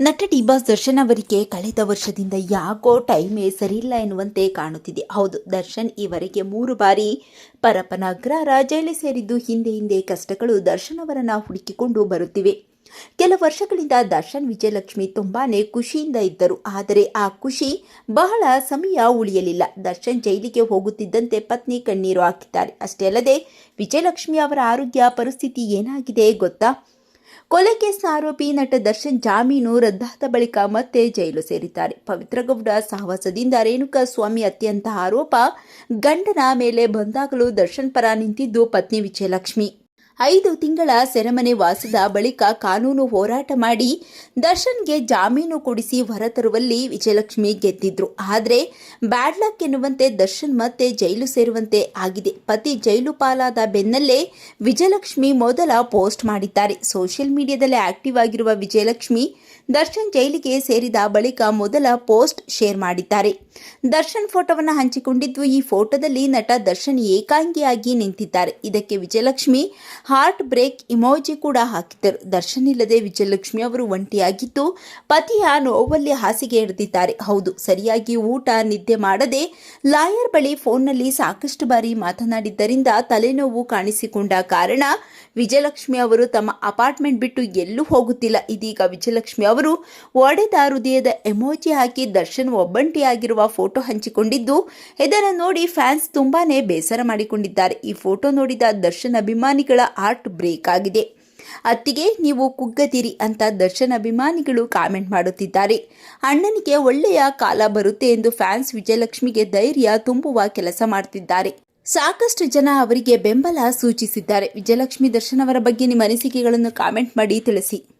ನಟ D boss Darshan ಅವರಿಗೆ ಕಳೆದ ವರ್ಷದಿಂದ ಯಾಕೋ ಟೈಮೇ ಸರಿಯಿಲ್ಲ ಎನ್ನುವಂತೆ ಕಾಣುತ್ತಿದೆ. ಹೌದು, ದರ್ಶನ್ ಈವರೆಗೆ ಮೂರು ಬಾರಿ ಪರಪನಗ್ರಹರ ಜೈಲು ಸೇರಿದ್ದು ಹಿಂದೆ ಹಿಂದೆ ಕಷ್ಟಗಳು ದರ್ಶನ್ ಅವರನ್ನು ಹುಡುಕಿಕೊಂಡು ಬರುತ್ತಿವೆ. ಕೆಲ ವರ್ಷಗಳಿಂದ ದರ್ಶನ್ ವಿಜಯಲಕ್ಷ್ಮಿ ತುಂಬಾನೇ ಖುಷಿಯಿಂದ ಇದ್ದರು. ಆದರೆ ಆ ಖುಷಿ ಬಹಳ ಸಮಯ ಉಳಿಯಲಿಲ್ಲ. ದರ್ಶನ್ ಜೈಲಿಗೆ ಹೋಗುತ್ತಿದ್ದಂತೆ ಪತ್ನಿ ಕಣ್ಣೀರು ಹಾಕಿದ್ದಾರೆ. ಅಷ್ಟೇ ಅಲ್ಲದೆ ವಿಜಯಲಕ್ಷ್ಮಿ ಅವರ ಆರೋಗ್ಯ, ಪರಿಸ್ಥಿತಿ ಏನಾಗಿದೆ ಗೊತ್ತಾ? ಕೊಲೆ ಕೇಸ್ನ ಆರೋಪಿ ನಟ ದರ್ಶನ್ ಜಾಮೀನು ರದ್ದಾದ ಬಳಿಕ ಮತ್ತೆ ಜೈಲು ಸೇರಿದ್ದಾರೆ. ಪವಿತ್ರಗೌಡ ಸಾಹಸದಿಂದ ಸಹವಾಸದಿಂದ ರೇಣುಕಾ ಸ್ವಾಮಿ ಅತ್ಯಂತ ಆರೋಪ ಗಂಡನ ಮೇಲೆ ಬಂದಾಗಲೂ ದರ್ಶನ್ ಪರ ನಿಂತಿದ್ದು ಪತ್ನಿ ವಿಜಯಲಕ್ಷ್ಮಿ. ಐದು ತಿಂಗಳ ಸೆರೆಮನೆ ವಾಸದ ಬಳಿಕ ಕಾನೂನು ಹೋರಾಟ ಮಾಡಿ ದರ್ಶನ್ಗೆ ಜಾಮೀನು ಕೊಡಿಸಿ ಹೊರತರುವಲ್ಲಿ ವಿಜಯಲಕ್ಷ್ಮಿ ಗೆದ್ದಿದ್ರು. ಆದರೆ ಬ್ಯಾಡ್ ಲಕ್ ಎನ್ನುವಂತೆ ದರ್ಶನ್ ಮತ್ತೆ ಜೈಲು ಸೇರುವಂತೆ ಆಗಿದೆ. ಪತಿ ಜೈಲು ಪಾಲಾದ ಬೆನ್ನಲ್ಲೇ ವಿಜಯಲಕ್ಷ್ಮಿ ಮೊದಲ ಪೋಸ್ಟ್ ಮಾಡಿದ್ದಾರೆ. ಸೋಷಿಯಲ್ ಮೀಡಿಯಾದಲ್ಲಿ ಆಕ್ಟಿವ್ ಆಗಿರುವ ವಿಜಯಲಕ್ಷ್ಮಿ ದರ್ಶನ್ ಜೈಲಿಗೆ ಸೇರಿದ ಬಳಿಕ ಮೊದಲ ಪೋಸ್ಟ್ ಶೇರ್ ಮಾಡಿದ್ದಾರೆ. ದರ್ಶನ್ ಫೋಟೋವನ್ನು ಹಂಚಿಕೊಂಡಿದ್ದು ಈ ಫೋಟೋದಲ್ಲಿ ನಟ ದರ್ಶನ್ ಏಕಾಂಗಿಯಾಗಿ ನಿಂತಿದ್ದಾರೆ. ಇದಕ್ಕೆ ವಿಜಯಲಕ್ಷ್ಮಿ ಹಾರ್ಟ್ ಬ್ರೇಕ್ ಇಮೋಜಿ ಕೂಡ ಹಾಕಿದ್ದರು ದರ್ಶನ್ ಇಲ್ಲದೆ ವಿಜಯಲಕ್ಷ್ಮಿ ಅವರು ಒಂಟಿಯಾಗಿದ್ದು, ಪತಿಯ ನೋವಲ್ಲಿ ಹಾಸಿಗೆ ಹಿಡಿದಿದ್ದಾರೆ. ಹೌದು, ಸರಿಯಾಗಿ ಊಟ, ನಿದ್ದೆ ಮಾಡದೆ ಲಾಯರ್ ಬಳಿ ಫೋನ್ನಲ್ಲಿ ಸಾಕಷ್ಟು ಬಾರಿ ಮಾತನಾಡಿದ್ದರಿಂದ ತಲೆನೋವು ಕಾಣಿಸಿಕೊಂಡ ಕಾರಣ ವಿಜಯಲಕ್ಷ್ಮಿ ಅವರು ತಮ್ಮ ಅಪಾರ್ಟ್ಮೆಂಟ್ ಬಿಟ್ಟು ಎಲ್ಲೂ ಹೋಗುತ್ತಿಲ್ಲ. ಇದೀಗ ವಿಜಯಲಕ್ಷ್ಮಿ ಅವರು ಒಡೆದ ಹೃದಯದ ಎಮೋಜಿ ಹಾಕಿ ದರ್ಶನ್ ಒಬ್ಬಂಟಿಯಾಗಿರುವ ಫೋಟೋ ಹಂಚಿಕೊಂಡಿದ್ದು, ಇದನ್ನು ನೋಡಿ ಫ್ಯಾನ್ಸ್ ತುಂಬಾನೇ ಬೇಸರ ಮಾಡಿಕೊಂಡಿದ್ದಾರೆ. ಈ ಫೋಟೋ ನೋಡಿದ ದರ್ಶನ್ ಅಭಿಮಾನಿಗಳ ಹಾರ್ಟ್ ಬ್ರೇಕ್ ಆಗಿದೆ. ಅತ್ತಿಗೆ ನೀವು ಕುಗ್ಗದಿರಿ ಅಂತ ದರ್ಶನ್ ಅಭಿಮಾನಿಗಳು ಕಾಮೆಂಟ್ ಮಾಡುತ್ತಿದ್ದಾರೆ. ಅಣ್ಣನಿಗೆ ಒಳ್ಳೆಯ ಕಾಲ ಬರುತ್ತೆ ಎಂದು ಫ್ಯಾನ್ಸ್ ವಿಜಯಲಕ್ಷ್ಮಿಗೆ ಧೈರ್ಯ ತುಂಬುವ ಕೆಲಸ ಮಾಡುತ್ತಿದ್ದಾರೆ ಸಾಕಷ್ಟು ಜನ ಅವರಿಗೆ ಬೆಂಬಲ ಸೂಚಿಸಿದ್ದಾರೆ. ವಿಜಯಲಕ್ಷ್ಮಿ ದರ್ಶನ್ ಅವರ ಬಗ್ಗೆ ನಿಮ್ಮ ಅನಿಸಿಕೆಗಳನ್ನು ಕಾಮೆಂಟ್ ಮಾಡಿ ತಿಳಿಸಿ.